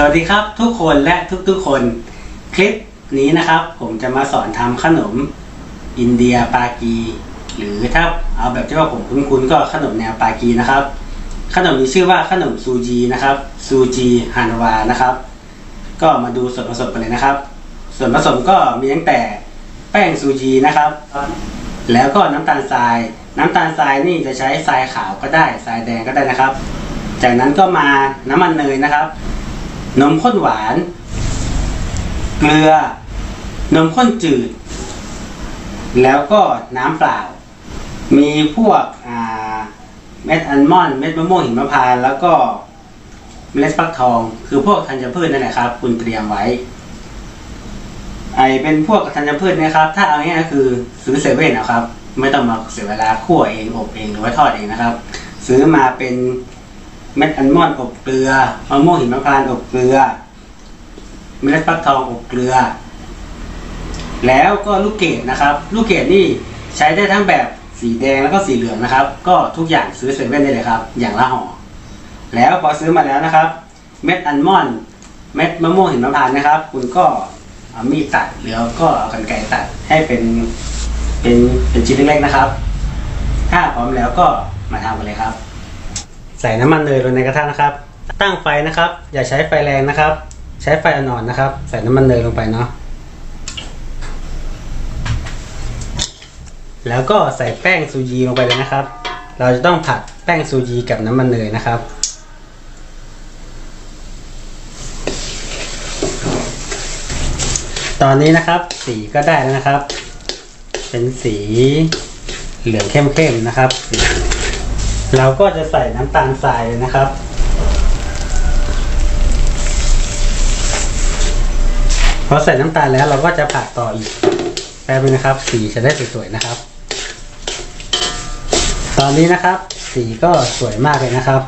สวัสดีครับทุกคนและทุกๆคนคลิปนี้นะครับ ผมจะมาสอนทำขนมอินเดียปากี หรือถ้าเอาแบบที่ว่าผมคุ้นๆก็ขนมแนวปากีนะครับ ขนมนี้ชื่อว่าขนมซูจีนะครับซูจีฮานาวานะครับ ก็มาดูส่วนผสมกันเลยนะครับ ส่วนผสมก็มีตั้งแต่แป้งซูจีนะครับ แล้วก็น้ำตาลทราย น้ำตาลทรายนี่จะใช้ทรายขาวก็ได้ทรายแดงก็ได้นะครับ จากนั้นก็มาน้ำมันเนยนะครับ นมข้นหวาน เกลือ นมข้นจืด แล้วก็น้ำเปล่า มีพวกเม็ดอัลมอนด์เม็ดมะม่วงหิมพานต์แล้วก็เมล็ดฟักทอง คือพวกธัญพืชนั่นแหละครับ คุณเตรียมไว้ ไอเป็นพวกธัญพืชนะครับ ถ้าเอาง่ายๆคือซื้อเซเว่นนะครับ ไม่ต้องมาเสียเวลาคั่วเองอบเองหรือว่าทอดเองนะครับ ซื้อมาเป็น เม็ดอัลมอนด์อบเกลือมะม่วงหิมพานต์อบเกลือ เมล็ดฟักทองอบเกลือ แล้วก็ลูกเกดนะครับ ลูกเกดนี่ใช้ได้ทั้งแบบสีแดงแล้วก็สีเหลืองนะครับ ก็ทุกอย่างซื้อเซเว่นได้เลยครับ อย่างละห่อแล้วพอซื้อมาแล้วนะครับ เม็ดอัลมอนด์เม็ดมะม่วงหิมพานต์นะครับ คุณก็เอามีดตัดหรือก็เอากรรไกรตัดให้เป็นเป็นเป็นชิ้นเล็กๆนะครับ ถ้าพร้อมแล้วก็มาทำกันเลยครับ ใส่น้ำมันเนยลงในกระทะนะครับ ตั้งไฟนะครับ อย่าใช้ไฟแรงนะครับ ใช้ไฟอ่อนๆนะครับ ใส่น้ำมันเนยลงไปเนาะแล้วก็ใส่แป้งซูจีลงไปเลยนะครับ เราจะต้องผัดแป้งซูจีกับน้ำมันเนยนะครับ ตอนนี้นะครับสีก็ได้แล้วนะครับ เป็นสีเหลืองเข้มๆนะครับ เราก็จะใส่น้ำตาลทรายเลยนะครับ พอใส่น้ำตาลแล้วเราก็จะผัดต่ออีกแป๊บนึงนะครับ สีจะได้สวยๆนะครับ ตอนนี้นะครับ สีก็สวยมากเลยนะครับ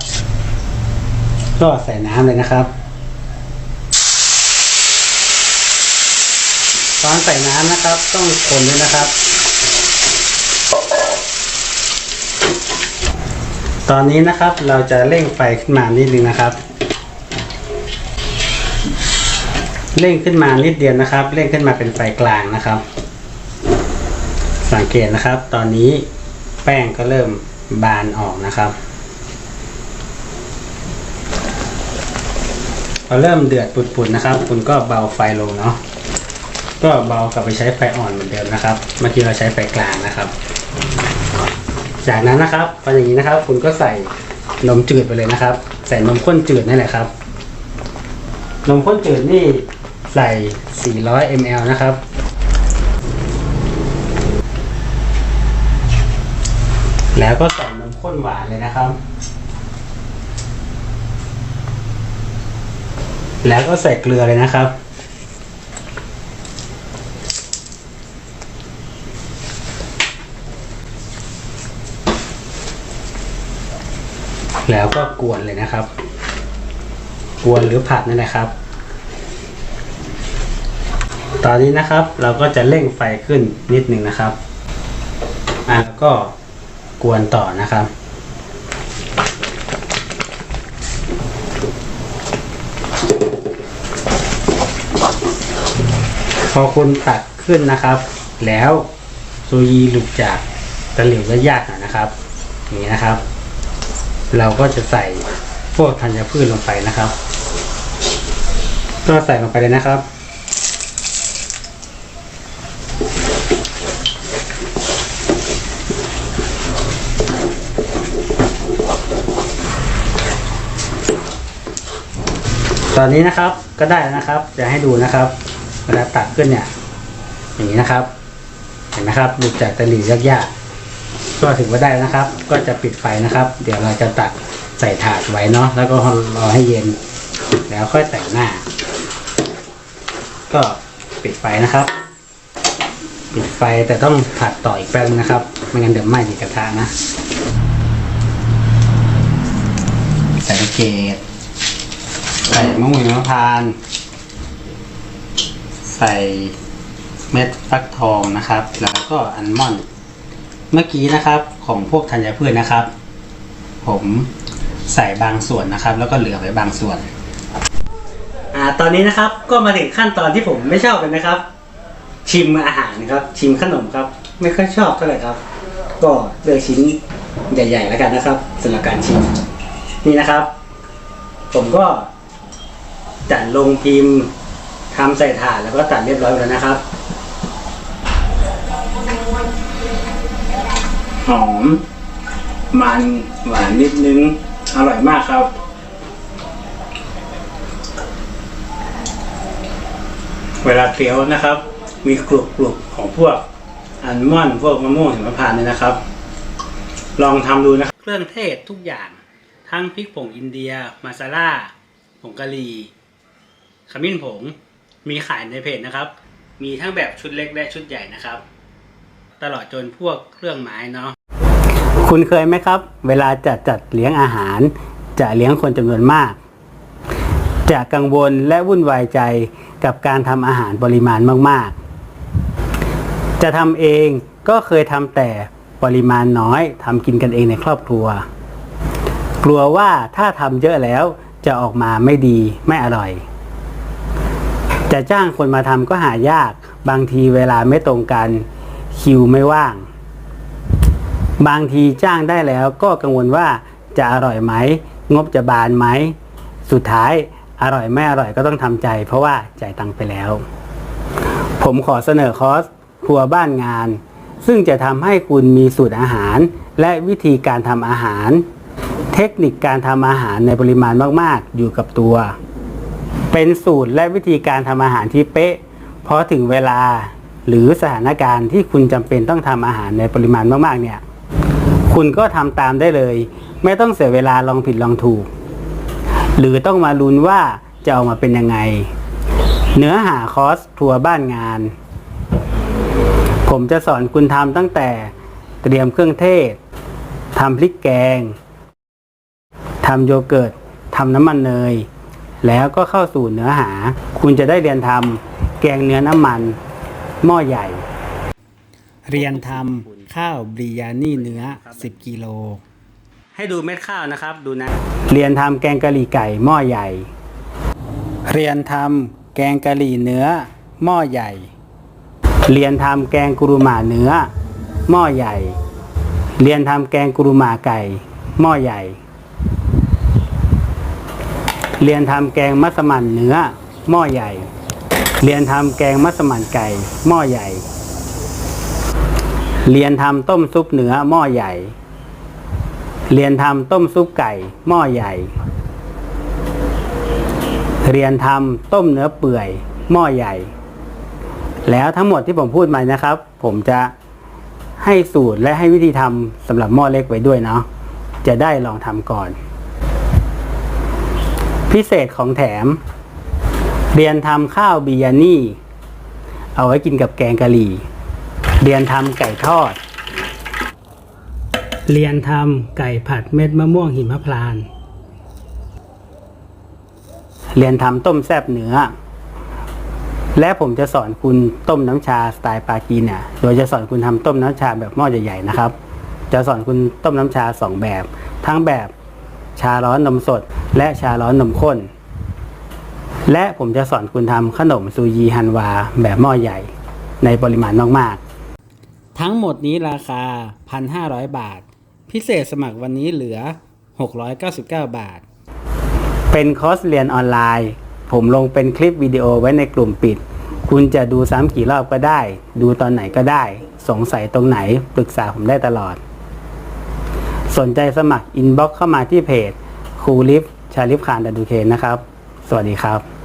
ก็ใส่น้ำเลยนะครับตอนใส่น้ำนะครับ ต้องคนด้วยนะครับ ตอนนี้นะครับเราจะเร่งไฟขึ้นมานิดนึงนะครับ เร่งขึ้นมานิดเดียวนะครับ เร่งขึ้นมาเป็นไฟกลางนะครับ สังเกตนะครับ ตอนนี้แป้งก็เริ่มบานออกนะครับพอเริ่มเดือดปุดๆนะครับ คุณก็เบาไฟลงเนาะก็เบากลับไปใช้ไฟอ่อนเหมือนเดิมนะครับ เมื่อกี้เราใช้ไฟกลางนะครับ จากนั้นนะครับพออย่างนี้นะครับ คุณก็ใส่นมจืดไปเลยนะครับ ใส่นมข้นจืดนี่แหละครับ นมข้นจืดนี่ใส่ 400 ml นะครับ แล้วก็ใส่นมข้นหวานเลยนะครับ แล้วก็ใส่เกลือเลยนะครับ แล้วก็กวนเลยนะครับ กวนหรือผัดนั่นแหละครับ ตอนนี้นะครับเราก็จะเร่งไฟขึ้นนิดนึงนะครับอะแล้วก็กวนต่อนะครับพอคุณตัดขึ้นนะครับ แล้วซูยีหลุดจากตะหลิวก็ยากหน่อยนะครับอย่างนี้นะครับ เราก็จะใส่พวกธัญพืชลงไปนะครับ ก็ใส่ลงไปเลยนะครับ ตอนนี้นะครับก็ได้แล้วนะครับจะให้ดูนะครับ เวลาตักขึ้นเนี่ย อย่างนี้นะครับ เห็นไหมครับหลุดจากตะหลิวยากๆ ก็ถือว่าได้นะครับ ก็จะปิดไฟนะครับ เดี๋ยวเราจะตักใส่ถาดไว้เนาะแล้วก็รอให้เย็น แล้วค่อยแต่งหน้า ก็ปิดไฟนะครับ ปิดไฟแต่ต้องผัดต่ออีกแป๊บนึงนะครับ ไม่งั้นเดี๋ยวไหม้ในกระทะนะใส่เกตใส่มะม่วงหิมพานใส่เม็ดฟักทองนะครับ แล้วก็อัลมอนด์ เมื่อกี้นะครับของพวกธัญพืชนะครับ ผมใส่บางส่วนนะครับ แล้วก็เหลือไว้บางส่วนอ่าตอนนี้นะครับก็มาถึงขั้นตอนที่ผมไม่ชอบเลยนะครับ ชิมอาหารครับ ชิมขนมครับ ไม่ค่อยชอบเท่าไหร่ครับ ก็เลือกชิ้นใหญ่ๆแล้วกันนะครับสำหรับการชิมนี่นะครับ ผมก็จัดลงพิมพ์ทำใส่ถาดแล้วก็ตัดเรียบร้อยแล้วนะครับ หอม มันหวานนิดนึง อร่อยมากครับ เวลาเคี้ยวนะครับ มีกรุบกรุบของพวกอัลมอนด์พวกมะม่วงหิมพานต์เนี่ยนะครับ ลองทำดูนะคเครื่องเทศทุกอย่าง ทั้งพริกผงอินเดีย มาซาล่าผงกะหรี่ขมิ้นผงมีขายในเพจนะครับ มีทั้งแบบชุดเล็กและชุดใหญ่นะครับ ตลอดจนพวกเครื่องไม้เนาะคุณเคยไหมครับ เวลาจะจัดเลี้ยงอาหาร จะเลี้ยงคนจำนวนมาก จะกังวลและวุ่นวายใจกับการทำอาหารปริมาณมาก ๆ จะทำเองก็เคยทำแต่ปริมาณน้อยทำกินกันเองในครอบครัว กลัวว่าถ้าทำเยอะแล้วจะออกมาไม่ดีไม่อร่อย จะจ้างคนมาทำก็หายาก บางทีเวลาไม่ตรงกัน คิวไม่ว่าง บางทีจ้างได้แล้วก็กังวลว่าจะอร่อยไหม งบจะบานไหม สุดท้ายอร่อยไม่อร่อยก็ต้องทำใจ เพราะว่าจ่ายตังค์ไปแล้ว ผมขอเสนอคอร์สครัวบ้านงาน ซึ่งจะทำให้คุณมีสูตรอาหาร และวิธีการทำอาหาร เทคนิคการทำอาหารในปริมาณมาก ๆ อยู่กับตัว เป็นสูตรและวิธีการทำอาหารที่เป๊ะพอถึงเวลา หรือสถานการณ์ที่คุณจำเป็นต้องทำอาหารในปริมาณมากๆเนี่ย คุณก็ทำตามได้เลย ไม่ต้องเสียเวลาลองผิดลองถูก หรือต้องมาลุ้นว่าจะออกมาเป็นยังไง เนื้อหาคอร์สทัวร์บ้านงาน ผมจะสอนคุณทำตั้งแต่เตรียมเครื่องเทศทำพริกแกงทำโยเกิร์ตทำน้ำมันเนย แล้วก็เข้าสู่เนื้อหา คุณจะได้เรียนทำแกงเนื้อน้ำมัน หม้อใหญ่ เรียนทำข้าวบริยานี่เนื้อ 10 กิโล ให้ดูเม็ดข้าวนะครับดูนะ เรียนทำแกงกะหรี่ไก่หม้อใหญ่ เรียนทำแกงกะหรี่เนื้อ หม้อใหญ่ เรียนทำแกงกุรุมาเนื้อ หม้อใหญ่ เรียนทำแกงกุรุมาไก่ หม้อใหญ่ เรียนทำแกงมัสมั่นเนื้อ หม้อใหญ่ เรียนทำแกงมัสมั่นไก่ หม้อใหญ่ เรียนทำต้มซุปเนื้อหม้อใหญ่ เรียนทำต้มซุปไก่ หม้อใหญ่ เรียนทำต้มเนื้อเปื่อย หม้อใหญ่ แล้วทั้งหมดที่ผมพูดมานะครับ ผมจะให้สูตรและให้วิธีทำสำหรับหม้อเล็กไว้ด้วยเนาะจะได้ลองทำก่อน พิเศษของแถม เรียนทำข้าวบิยานี่ เอาไว้กินกับแกงกะหรี่ เรียนทำไก่ทอด เรียนทำไก่ผัดเม็ดมะม่วงหิมพานต์เรียนทำต้มแซบเนื้อ และผมจะสอนคุณต้มน้ำชาสไตล์ปากีเนี่ย โดยจะสอนคุณทำต้มน้ำชาแบบหม้อใหญ่ๆนะครับ จะสอนคุณต้มน้ำชาสองแบบ ทั้งแบบชาร้อนนมสด และชาร้อนนมข้น และผมจะสอนคุณทำขนมซูยีฮันวาแบบหม้อใหญ่ในปริมาณมากๆ ทั้งหมดนี้ราคา 1,500 บาท พิเศษสมัครวันนี้เหลือ 699 บาท เป็นคอร์สเรียนออนไลน์ ผมลงเป็นคลิปวิดีโอไว้ในกลุ่มปิด คุณจะดูซ้ำกี่รอบก็ได้ ดูตอนไหนก็ได้ สงสัยตรงไหนปรึกษาผมได้ตลอด สนใจสมัครอินบ็อกเข้ามาที่เพจครูลิฟชาลิฟคานดันดูเคนนะครับ สวัสดีครับ